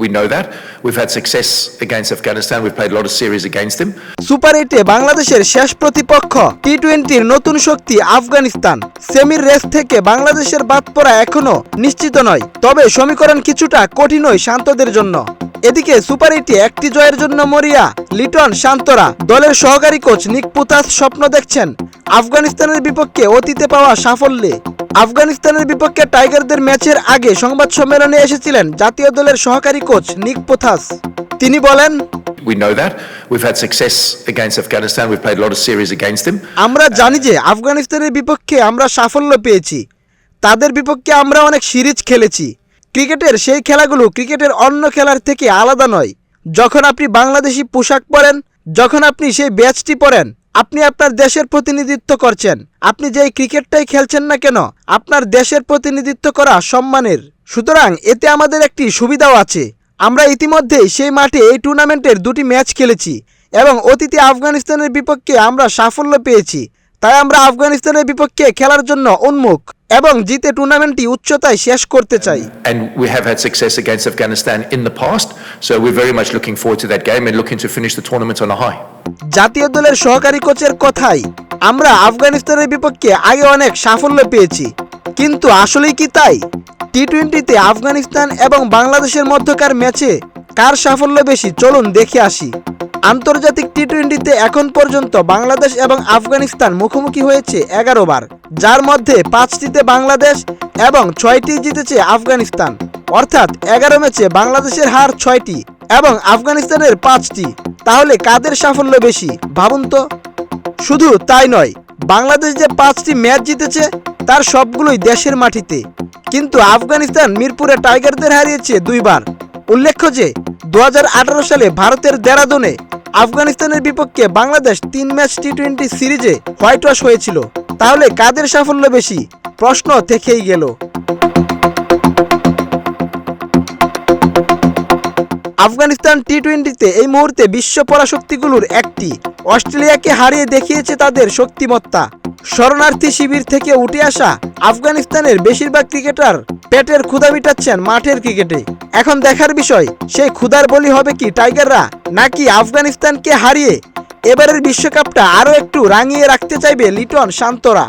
We know that. We've had success against Afghanistan. We've played a lot of series against them. Super এইটে বাংলাদেশের শেষ প্রতিপক্ষ টি টোয়েন্টির নতুন শক্তি আফগানিস্তান সেমির রেস থেকে বাংলাদেশের বাদ পড়া এখনও নিশ্চিত নয় তবে সমীকরণ কিছুটা কঠিনই শান্তদের জন্য এদিকে সুপার এইটে একটি জয়ের জন্য মরিয়া, লিটন শান্তরা দলের সহকারী কোচ নিক পুতাস স্বপ্ন দেখছেন আফগানিস্তানের বিপক্ষে অতীতে পাওয়া সাফল্যে আফগানিস্তানের বিপক্ষে টাইগারদের ম্যাচের আগে সংবাদ সম্মেলনে এসেছিলেন জাতীয় দলের সহকারী কোচ নিক পুথাস তিনি বলেন We know that. We've had success against Afghanistan. We've played a lot of series against them. আমরা জানি যে আফগানিস্তানের বিপক্ষে আমরা সাফল্য পেয়েছি তাদের বিপক্ষে আমরা অনেক সিরিজ খেলেছি ক্রিকেটের সেই খেলাগুলো ক্রিকেটের অন্য খেলার থেকে আলাদা নয় যখন আপনি বাংলাদেশি পোশাক পরেন যখন আপনি সেই ব্যাচটি পরেন আপনি আপনার দেশের প্রতিনিধিত্ব করছেন। আপনি যেই ক্রিকেটটাই খেলছেন না কেন, আপনার দেশের প্রতিনিধিত্ব করা সম্মানের। সুতরাং এতে আমাদের একটি সুবিধাও আছে। আমরা ইতিমধ্যেই সেই মাঠে এই টুর্নামেন্টের দুটি ম্যাচ খেলেছি এবং অতীতে আফগানিস্তানের বিপক্ষে আমরা সাফল্য পেয়েছি। তাই আমরা আফগানিস্তানের বিপক্ষে খেলার জন্য উন্মুখ এবং জিতে টুর্নামেন্টটি উচ্চতায় শেষ করতে চাই। And we have had success against Afghanistan in the past. So we're very much looking forward to that game and looking to finish the tournament on a high. জাতীয় দলের সহকারী কোচের কথাই, আমরা আফগানিস্তানের বিপক্ষে আগে অনেক সাফল্য পেয়েছি। কিন্তু আসলেই কি তাই? টি টোয়েন্টিতে আফগানিস্তান এবং বাংলাদেশের মধ্যকার ম্যাচে কার সাফল্য বেশি? চলুন দেখে আসি। আন্তর্জাতিক টি টোয়েন্টিতে এখন পর্যন্ত বাংলাদেশ এবং আফগানিস্তান মুখোমুখি হয়েছে এগারো বার, যার মধ্যে পাঁচটিতে বাংলাদেশ এবং ছয়টি জিতেছে আফগানিস্তান। অর্থাৎ এগারো ম্যাচে বাংলাদেশের হার ছয়টি এবং আফগানিস্তানের পাঁচটি। তাহলে কাদের সাফল্য বেশি? ভাবুন তো। শুধু তাই নয়, বাংলাদেশ যে পাঁচটি ম্যাচ জিতেছে, তার সবগুলোই দেশের মাটিতে। কিন্তু আফগানিস্তান মিরপুরে টাইগারদের হারিয়েছে দুইবার। উল্লেখ্য যে দু হাজার আঠারো সালে ভারতের দেরাদুনে আফগানিস্তানের বিপক্ষে বাংলাদেশ তিন ম্যাচ টি টোয়েন্টি সিরিজে হোয়াইট ওয়াশ হয়েছিল। তাহলে কাদের সাফল্য বেশি? প্রশ্ন থেকেই গেল। আফগানিস্তান টি টোয়েন্টিতে এই মুহূর্তে বিশ্ব পরাশক্তিগুলোর একটি। অস্ট্রেলিয়াকে হারিয়ে দেখিয়েছে তাদের শক্তিমত্তা। শরণার্থী শিবির থেকে উঠে আসা আফগানিস্তানের বেশিরভাগ ক্রিকেটার পেটের ক্ষুধা মিটাচ্ছেন মাঠের ক্রিকেটে। এখন দেখার বিষয়, সেই ক্ষুধার বলি হবে কি টাইগাররা, নাকি আফগানিস্তানকে হারিয়ে এবারের বিশ্বকাপটা আরও একটু রাঙিয়ে রাখতে চাইবে লিটন শান্তরা?